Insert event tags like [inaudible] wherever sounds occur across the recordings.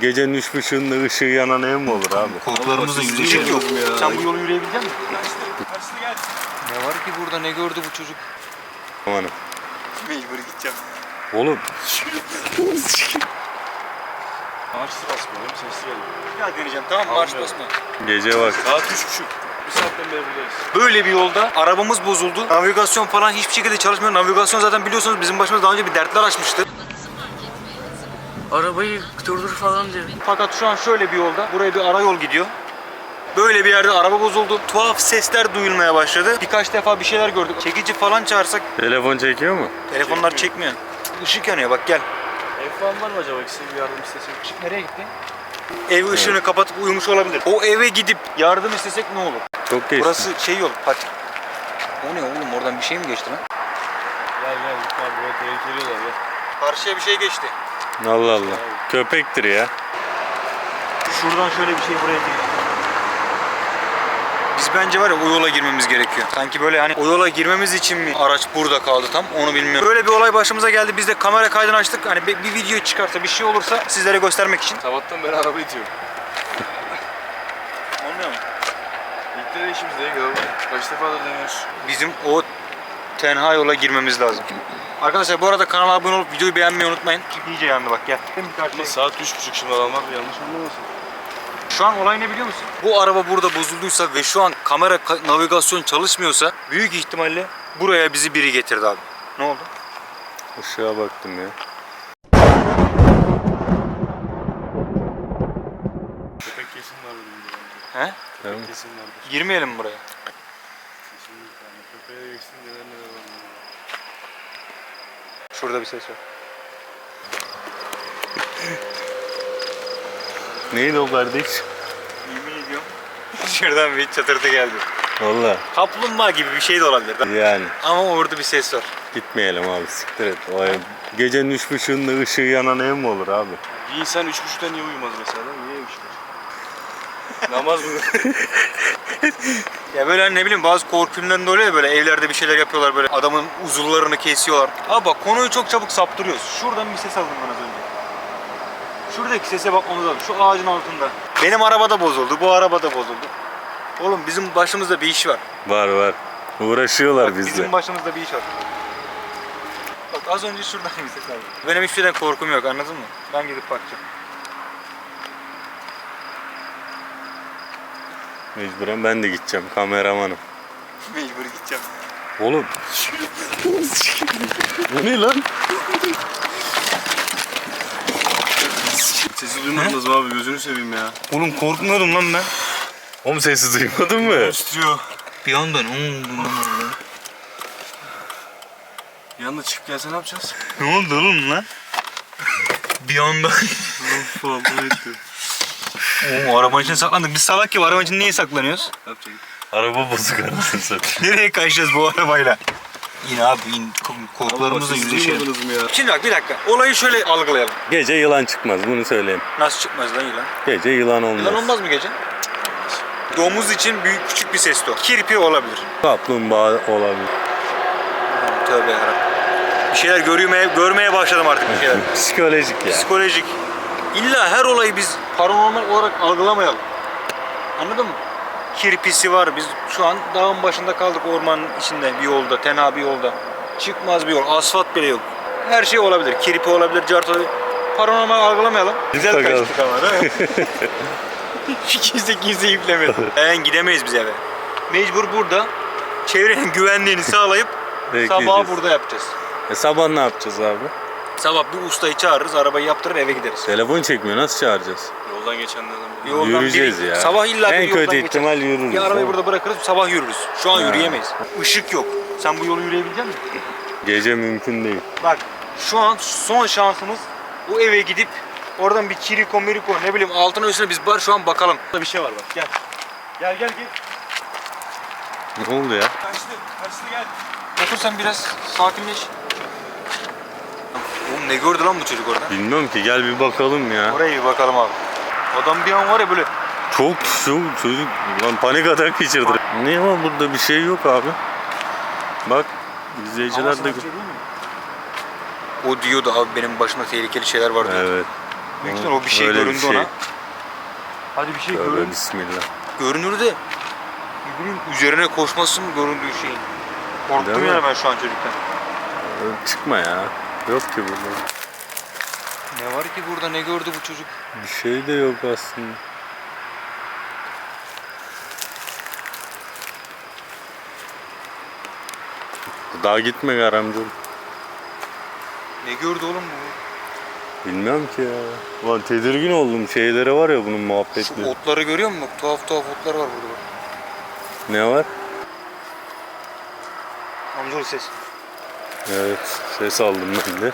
Gecenin üç buçuğunda ışığı yanan ev mi olur abi? Korkularımızla Işık yüzleşelim. yok. Sen bu yolu yürüyebilecek misin? Kaçtı gel. Ne var ki burada ne gördü bu çocuk? Amanım. Mecbur gideceğim. Oğlum Marşı basmıyorum sesli geliyor. Ya deneyeceğim tamam mı? Marş basma. gece bak. Saat üç buçuk. Bir saatten beri buradayız. Böyle bir yolda arabamız bozuldu. Navigasyon falan hiçbir şekilde çalışmıyor. Navigasyon zaten biliyorsunuz bizim başımıza daha önce bir dertler açmıştı. Arabayı durdur falan diyor. Fakat şu an şöyle bir yolda. Buraya bir ara yol gidiyor. Böyle bir yerde araba bozuldu. Tuhaf sesler duyulmaya başladı. Birkaç defa bir şeyler gördük. Çekici falan çağırsak Telefon çekiyor mu? telefonlar çekmiyor. Işık yanıyor bak gel. Ev falan var mı acaba? İkisi bir yardım istesek. Işık nereye gitti? Ev ışığını kapatıp uyumuş olabilir. O eve gidip yardım istesek ne olur? Çok geçti. Burası şey yol, patik. O ne oğlum oradan bir şey mi geçti lan? Gel gel gitme abi. Tehlikeli yollar gel. Karşıya bir şey geçti. Allah Allah. Köpektir ya. Şuradan şöyle bir şey buraya girdi. Biz bence var ya o yola girmemiz gerekiyor. Sanki böyle hani o yola girmemiz için mi araç burada kaldı tam onu bilmiyorum. Böyle bir olay başımıza geldi. Biz de kamera kaydını açtık. Hani bir, bir video çıkarsa bir şey olursa sizlere göstermek için. Sabahtan beri araba itiyorum. Olmuyor mu? İlk de işimiz değil. Kaç defa da deniyoruz. Bizim o tenha yola girmemiz lazım. Arkadaşlar bu arada kanala abone olup videoyu beğenmeyi unutmayın. Çünkü iyice yandı bak gel. Ama saat üç buçuk şimdi adamlar yanlış anlamasın. Şu an olay ne biliyor musun? Bu araba burada bozulduysa ve şu an kamera ka- navigasyon çalışmıyorsa büyük ihtimalle buraya bizi biri getirdi abi. Ne oldu? Işığa baktım ya. Köpek kesin vardır. He? Kesin vardır. Girmeyelim mi buraya? Kesinlikle. Yani köpeğe de geçsin neler neler var. burada. Şurada bir ses var. [laughs] Neydi o kardeş? Yemin ediyorum. Şuradan bir çatırtı geldi. Valla. Kaplumbağa gibi bir şey de olabilir. Yani. Ama orada bir ses var. Gitmeyelim abi siktir et. O ev. Gecenin üç buçuğunda ışığı yanan ev mi olur abi? Bir insan üç buçukta niye uyumaz mesela? Niye uyumuşlar? Namaz mı? [laughs] [laughs] Ya böyle hani ne bileyim bazı korku filmlerinde ya böyle evlerde bir şeyler yapıyorlar böyle adamın uzuvlarını kesiyorlar. Abi bak konuyu çok çabuk saptırıyoruz. Şuradan bir ses aldım ben az önce. Şuradaki sese bakmamız lazım. Şu ağacın altında. Benim araba da bozuldu. Bu araba da bozuldu. Oğlum bizim başımızda bir iş var. Var var. Uğraşıyorlar Bak, bizle. bizim başımızda bir iş var. Bak az önce şuradan [laughs] bir ses aldım. Benim hiçbir şeyden korkum yok anladın mı? Ben gidip bakacağım. Mecburen ben de gideceğim kameramanım. Mecbur gideceğim. Oğlum. Bu ne lan? Sesi duymadınız mı abi? Gözünü seveyim ya. Oğlum korkmuyordum lan ben. Oğlum sesi duymadın mı? Titriyor. Bir anda ne oldu? Yanına çıkıp gelse ne yapacağız? Ne oldu oğlum lan? bir anda. Of Allah etti. Oo, arabanın içine saklandık. Biz salak gibi arabanın içinde niye saklanıyoruz? Araba bozuk anasını satayım. Nereye kaçacağız bu arabayla? Yine abi in, korkularımızla yüzleşelim. duymadınız mı ya? Şimdi bak bir dakika. Olayı şöyle algılayalım. Gece yılan çıkmaz bunu söyleyeyim. Nasıl çıkmaz lan yılan? Gece yılan olmaz. Yılan olmaz mı gece? Domuz için büyük küçük bir sesti o. Kirpi olabilir. Kaplumbağa olabilir. Tövbe yarabbim. Bir şeyler görmeye, görmeye başladım artık bir şeyler. [laughs] Psikolojik ya. Psikolojik. İlla her olayı biz paranormal olarak algılamayalım. Anladın mı? Kirpisi var. Biz şu an dağın başında kaldık ormanın içinde bir yolda, tenha bir yolda. Çıkmaz bir yol. Asfalt bile yok. Her şey olabilir. Kirpi olabilir, cart olabilir. Paranormal algılamayalım. Güzel kaçtık ama değil mi? [laughs] kimse kimse yüklemedi. Ben gidemeyiz biz eve. Mecbur burada çevrenin güvenliğini sağlayıp sabahı burada yapacağız. E sabah ne yapacağız abi? Sabah bir ustayı çağırırız, arabayı yaptırır eve gideriz. Telefon çekmiyor nasıl çağıracağız? Yoldan geçenlerden biri. Yoldan Yürüyeceğiz biri- ya. Sabah illa En bir yoldan kötü geçer. ihtimal yürürüz. Bir arabayı burada bırakırız sabah yürürüz. Şu an Ha. yürüyemeyiz. Işık yok. Sen bu yolu yürüyebilecek misin? Gece mümkün değil. Bak şu an son şansımız bu eve gidip oradan bir kiriko miriko ne bileyim altına üstüne biz var şu an bakalım. Burada bir şey var bak gel. Gel gel gel. Ne oldu ya? Kaçtı. Kaçtı gel. Otur sen biraz sakinleş. Ne gördü lan bu çocuk orada? Bilmiyorum ki gel bir bakalım ya. Oraya bir bakalım abi. Adam bir an var ya böyle Çok çok çocuk lan panik atak geçirdi. Ne var burada bir şey yok abi. Bak izleyiciler de O diyordu abi benim başımda tehlikeli şeyler var diyordu. Evet. Büyük ihtimal o bir şey Öyle bir göründü şey. ona. Hadi bir şey Tövbe görün. bismillah. Görünür de bileyim üzerine koşması mı göründüğü şeyin. Korktum yani ben şu an çocuktan. Çıkma ya. Yok ki burada. Ne var ki burada ne gördü bu çocuk? Bir şey de yok aslında. Daha gitme garamcım. Ne gördü oğlum bu? Bilmiyorum ki ya. Ulan tedirgin oldum. Şeyleri var ya bunun Şu otları görüyor musun? Bak, Tuhaf tuhaf otlar var burada. Ne var? Amcaoğlu ses. Evet. Ses aldım ben de.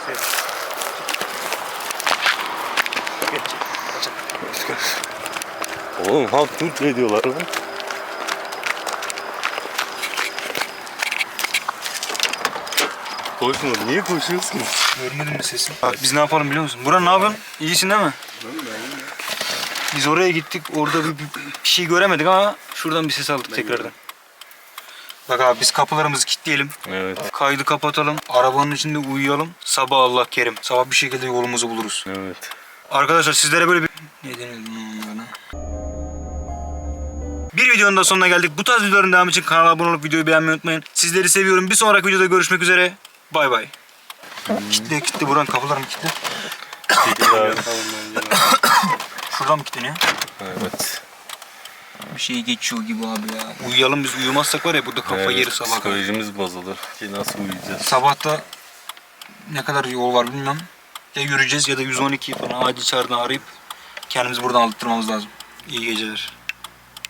Oğlum halk tut ne diyorlar lan? Koşma. Niye koşuyorsun? Görmedin mi sesini? Bak biz ne yapalım biliyor musun? Buran ne yapıyorsun? İyisin değil mi? Biz oraya gittik. Orada bir, bir şey göremedik ama şuradan bir ses aldık tekrardan. Bak abi biz kapılarımızı kilitleyelim. Evet. Kaydı kapatalım. Arabanın içinde uyuyalım. Sabah Allah kerim. Sabah bir şekilde yolumuzu buluruz. Evet. Arkadaşlar sizlere böyle bir... Ne denir bunlara? Bir videonun da sonuna geldik. Bu tarz videoların devamı için kanala abone olup videoyu beğenmeyi unutmayın. Sizleri seviyorum. Bir sonraki videoda görüşmek üzere. Bay bay. Kitle kitle buranın kapılarını kitle. Şuradan mı kilitleniyor? evet. Bir şey geçiyor gibi abi ya. Uyuyalım biz uyumazsak var ya burada kafa Evet, yeri sabah. Psikolojimiz bozulur. Ki nasıl uyuyacağız? Sabahta ne kadar yol var bilmem. Ya yürüyeceğiz ya da 112 falan acil çağrıdan arayıp kendimizi buradan aldırtmamız lazım. İyi geceler.